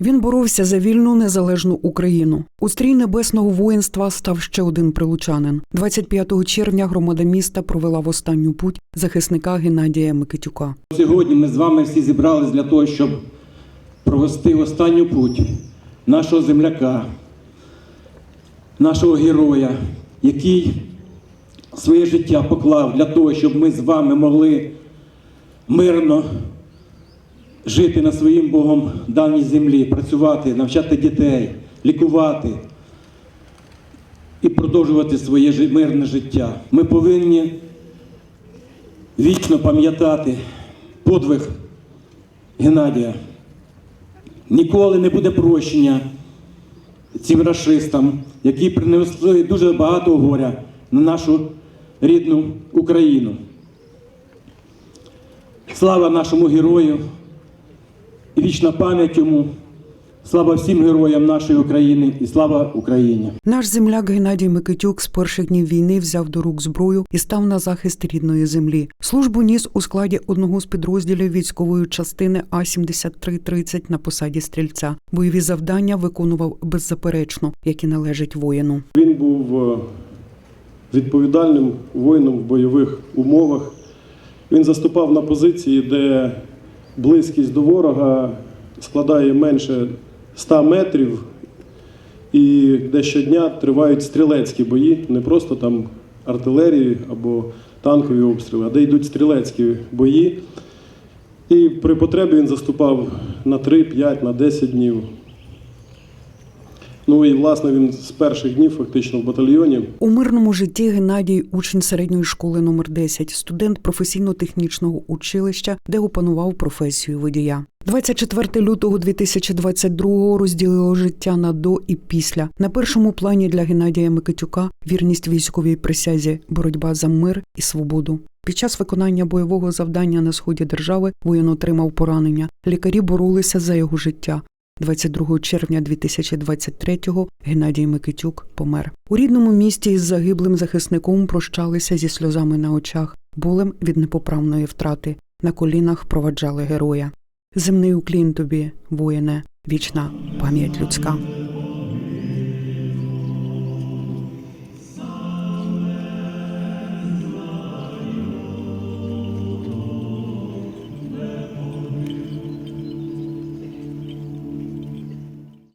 Він боровся за вільну незалежну Україну. У стрій небесного воїнства став ще один прилучанин. 25 червня громада міста провела в останню путь захисника Геннадія Микитюка. Сьогодні ми з вами всі зібрались для того, щоб провести останню путь нашого земляка, нашого героя, який своє життя поклав для того, щоб ми з вами могли мирно жити на своїм Богом даній землі, працювати, навчати дітей, лікувати і продовжувати своє мирне життя. Ми повинні вічно пам'ятати подвиг Геннадія. Ніколи не буде прощення цим расистам, які принесли дуже багато горя на нашу рідну Україну. Слава нашому герою і вічна пам'ять йому. Слава всім героям нашої України і слава Україні! Наш земляк Геннадій Микитюк з перших днів війни взяв до рук зброю і став на захист рідної землі. Службу ніс у складі одного з підрозділів військової частини А 7330 на посаді стрільця. Бойові завдання виконував беззаперечно, як і належить воїну. Він був е, відповідальним воїном в бойових умовах. Він заступав на позиції, де близькість до ворога складає менше 100 метрів, і де щодня тривають стрілецькі бої, не просто там артилерії або танкові обстріли, а де йдуть стрілецькі бої. І при потребі він заступав на 3, 5, на 10 днів. Ну і власне він з перших днів фактично в батальйоні. У мирному житті Геннадій учень середньої школи номер 10, студент професійно-технічного училища, де опанував професію водія. 24 лютого 2022 розділило життя на до і після. На першому плані для Геннадія Микитюка вірність військовій присязі, боротьба за мир і свободу. Під час виконання бойового завдання на сході держави воїн отримав поранення. Лікарі боролися за його життя. 22 червня 2023-го Геннадій Микитюк помер. У рідному місті із загиблим захисником прощалися зі сльозами на очах, болем від непоправної втрати. На колінах проваджали героя. Земний уклін тобі, воїне, вічна пам'ять людська.